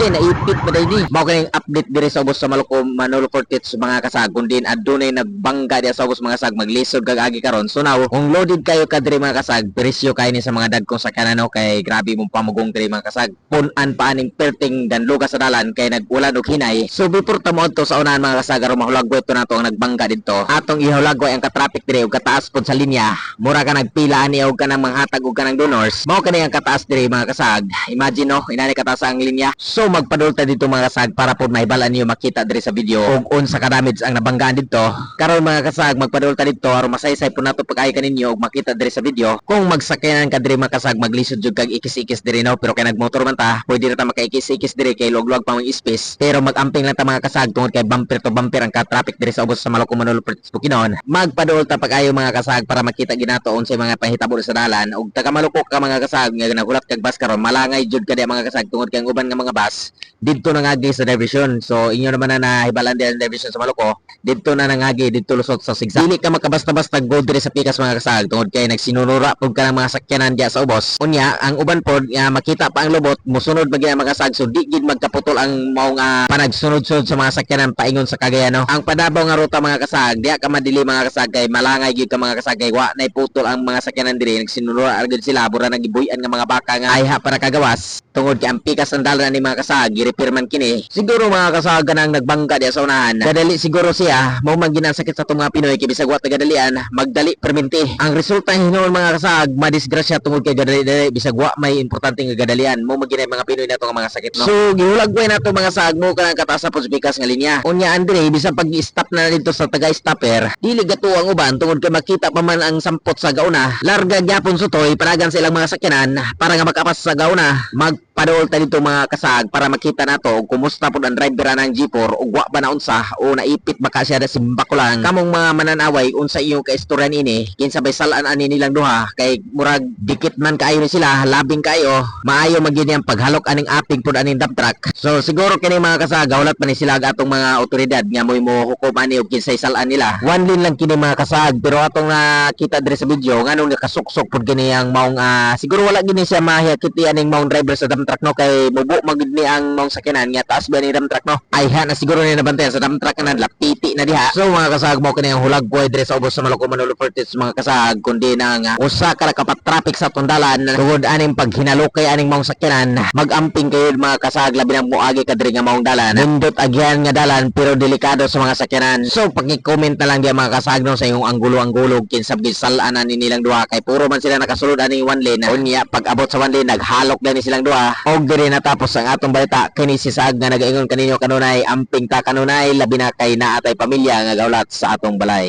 kay naipit pa dai ni. Mao kaning update diri sa ubos sa Maluko Manolo Fortits mga kasag kun din adunay nagbangga diya sa ubos mga kasag maglisod kag agi karon. So now, kung loaded kayo kadiri mga kasag, presyo kayo ni sa mga dagkong sakyanan no kay grabe mong pamugong diri mga kasag. Punan pa aning perting dan lugas sa dalan kay nagulan og hinay. So before ta mo sa unahan mga kasag aron mahulagway to nato ang nagbangga didto. Atong ihulagway ang ka-traffic diri og kataas pod sa linya. Mura ka nagpila ani og kanang manghatag og kanang donors. Mao kani ang kataas diri mga kasag. Imagine no, inani kataas ang linya. So magpadulta dito mga kasag para pod mahibalan niyo makita diri sa video og unsa ka damage ang nabanggaan dito. Karon mga kasag magpadulta dito aron masaysay po nato pag-ay kaninyo og makita diri sa video. Kung magsakyanan ka diri mga kasag maglisod jud kag ikis-ikis diri no pero kay nagmotor man ta, pwede na ta makaikis-ikis diri kay lugluwag pa mong space. Pero magamping lang ta mga kasag tungod kay bumper to bumper ang ka-traffic diri sa ubos sa Maloko Manolo Bukinon. Magpadul ta pag-ayo mga kasag para makita ginato unsay mga pahitabo sa dalan ug taga Maloko ka mga kasag nga nagulat kag bus karon malangay jud ka di mga kasag tungod kay uban nga mga bus didto nangagi sa diversion. So inyo naman na nahibalan din ang diversion sa Maloko. Didto na nangagi didto lusot sa sigzag. Dili ka makabasta-basta go diri sa pikas mga kasag tungod kay nagsinunura pud ka ng mga sakyanan diya sa ubos. Unya ang uban pod nga makita pa ang lubot musunod ba gyud ang mga kasag so di gid magkaputol ang mao nga panagsunod-sunod sa mga sakyanan paingon sa Cagayano. Ang padabaw nga ruta mga kasag diya ka madili mga kasag kay malangay gyud ka mga kasag kay wa nay putol ang mga sakyanan diri nagsinunura agad sila bura nagibuyan nga mga baka nga ayha para kagawas tungod kay ang pikas ng dalan ni mga kasag gi-repair man kini. Siguro mga kasag nang nagbangga diya sa unahan. Kadali siguro siya mao man ginang sakit sa itong mga Pinoy kay bisag wa tagadalian magdali perminti. Ang resulta hinuon mga kasag madisgrasya tungod kay gadali dali bisag wa may importante nga gadalian. Mo maginay mga Pinoy nato nga mga sakit no? So gihulagway nato mga sag mo kanang kataas sa pikas nga linya. Unya andre bisag pag stop na dito sa taga stopper dili gato ang uban tungod kay makita pa man ang sampot sa gauna. Larga gyapon sutoy panagan sa ilang mga sakyanan para nga makapas sa gauna magpadool ta dito mga kasag para makita nato kumusta pud ang driver ng G4 ug wa ba na unsa? O naipit baka siya sa bakulang kamong mga mananaway unsa iyong kaistoryan ini? Kinsa bay salaan ani nilang duha? Kay murag dikit man kaayo sila labing kayo maayo magini ang paghalok aning aping pud aning dump truck. So siguro kini mga kasag gawlat pa ni sila atong mga otoridad nga moy mo hukom ani og kinsay salaan nila. One lane lang kini mga kasag pero atong nakita diri sa video nganong nakasuksok pud kini ang maong ah, siguro wala gini siya mahiyakiti aning maong driver sa dump truck no? Kay mubo magid ni ang maong sakyanan nga taas ba ni dump truck no? Ay ha na siguro ni nabantayan. Sa dump truck na lapiti na diha. So mga kasag mo kini ang hulag boy diri sa ubos sa Maloko Manolo Fortis mga kasag kundi na nga usa ka kapat traffic sa tundalan. Tungod aning paghinalukay aning maong sakyanan magamping kayo mga kasag labi na muagi ka diri nga maong dalan. Nindot agyan nga dalan pero delikado sa mga sakyanan so pag-comment na lang diya mga kasag no sa imong anggulo-anggulo kinsab gisalan ani nilang duha. Kay puro man sila nakasulod ani one lane. Unya pag abot sa one lane naghalok gani silang duha og diri natapos ang atong balita. Kini si Sag nga nagaingon kaninyo kanunay amping ta kanunay labi na kay naatay pamilya nga gawlat sa atong balay